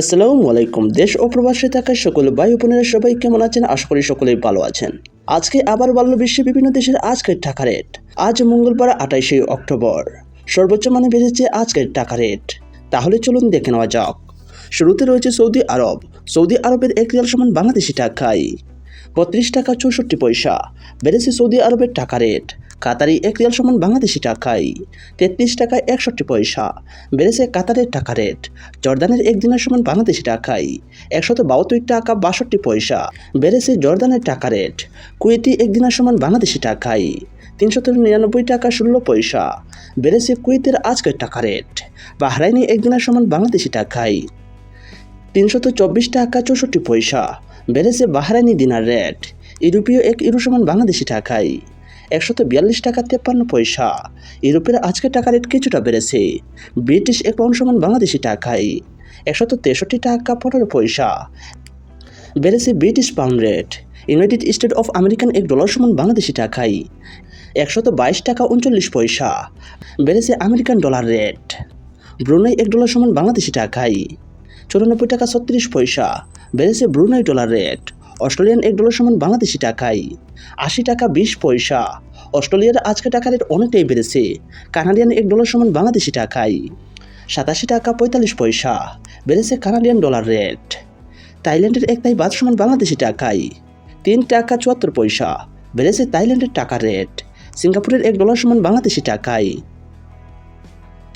আসসালামু আলাইকুম। দেশ ও প্রবাসে থাকা সকল ভাই বোনেরা সবাই কেমন আছেন? আশা করি সকলেই ভালো আছেন। আজকে আবার বাংলা বিশ্বে বিভিন্ন দেশের আজকের টাকা রেট। আজ মঙ্গলবার আঠাইশে অক্টোবর। সর্বোচ্চ মানে বেড়েছে আজকের টাকা রেট। তাহলে চলুন দেখে নেওয়া যাক। শুরুতে রয়েছে সৌদি আরব। সৌদি আরবের এক রিয়াল সমান বাংলাদেশি টাকায়। বত্রিশ টাকা চৌষট্টি পয়সা। বেড়েছে সৌদি আরবের টাকা রেট। কাতারি এক রিয়াল সমান বাংলাদেশি টাকায়। তেত্রিশ টাকা একষট্টি পয়সা। বেড়েছে কাতারের টাকা রেট। জর্দানের এক দিনের সমান বাংলাদেশি টাকায়। একশত বাহাত্তর টাকা বাষট্টি পয়সা। বেড়েছে জর্দানের টাকা রেট। কুয়েতি এক দিনের সমান বাংলাদেশি টাকায়। তিনশত নিরানব্বই টাকা ষোলো পয়সা। বেড়েছে কুয়েতের আজকের টাকা রেট। বাহরাইনি এক দিনের সমান বাংলাদেশি টাকায়। তিনশত চব্বিশ টাকা চৌষট্টি পয়সা। বেড়েছে বাহারানি দিনার রেট ইউরোপীয় এক ইউরো সমান বাংলাদেশি টাকায়। একশত বিয়াল্লিশ টাকা তেপ্পান্ন পয়সা। ইউরোপের আজকের টাকা রেট কিছুটা বেড়েছে। ব্রিটিশ এক পাউন্ড সমান বাংলাদেশি টাকায়। একশত তেষট্টি টাকা পনেরো পয়সা। বেড়েছে British pound rate United State of American এক ডলার সমান বাংলাদেশি টাকায়। একশত বাইশ টাকা উনচল্লিশ পয়সা। বেড়েছে আমেরিকান ডলার রেট ব্রুনাই এক ডলার সমান বাংলাদেশি টাকায়। চুরানব্বই টাকা ছত্রিশ পয়সা। বেড়েছে ব্রুনাই ডলার রেট। অস্ট্রেলিয়ান এক ডলার সমান বাংলাদেশি টাকায়। আশি টাকা বিশ পয়সা। অস্ট্রেলিয়ার আজকে টাকা রেট অনেকটাই বেড়েছে। কানাডিয়ান এক ডলার সমান বাংলাদেশি টাকায়। সাতাশি টাকা পঁয়তাল্লিশ পয়সা। বেড়েছে কানাডিয়ান ডলার রেট। থাইল্যান্ডের এক তাই বাদ সমান বাংলাদেশি টাকায়। তিন টাকা চুয়াত্তর পয়সা। বেড়েছে থাইল্যান্ডের টাকা রেট। সিঙ্গাপুরের এক ডলার সমান বাংলাদেশি টাকায়।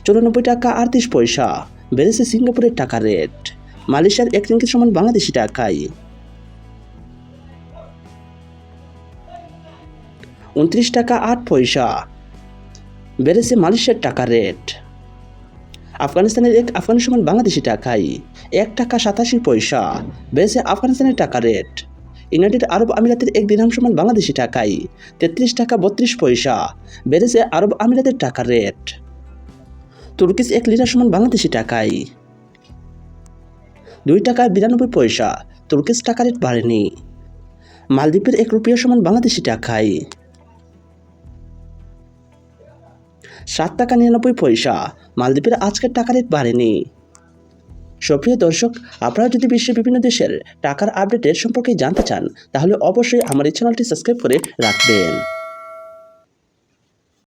চুরানব্বই টাকা আটত্রিশ পয়সা। বেড়েছে সিঙ্গাপুরের টাকা রেট। মালয়েশিয়ার এক রিঙ্গিত সমান বাংলাদেশি টাকায়। উনত্রিশ টাকা আট পয়সা। বেড়েছে মালয়েশিয়ার টাকা রেট। আফগানিস্তানের এক আফগানি সমান বাংলাদেশি টাকায় এক টাকা সাতাশি পয়সা। বেড়েছে আফগানিস্তানের টাকা রেট। ইউনাইটেড আরব আমিরাতের এক দিরহাম সমান বাংলাদেশি টাকায় তেত্রিশ টাকা বত্রিশ পয়সা। বেড়েছে আরব আমিরাতের টাকা রেট। তুর্কিস এক লিটার সমান বাংলাদেশি টাকায়। দুই টাকা বিরানব্বই পয়সা। তুর্কিস টাকা রেট বাড়েনি। মালদ্বীপের এক রুপিয়া সমান বাংলাদেশি টাকায় সাত টাকা নিরানব্বই পয়সা। মালদ্বীপের আজকের টাকা রেট বাড়েনি। সুপ্রিয় দর্শক, আপনারা যদি বিশ্বের বিভিন্ন দেশের টাকার আপডেটের সম্পর্কে জানতে চান, তাহলে অবশ্যই আমার এই চ্যানেলটি সাবস্ক্রাইব করে রাখবেন।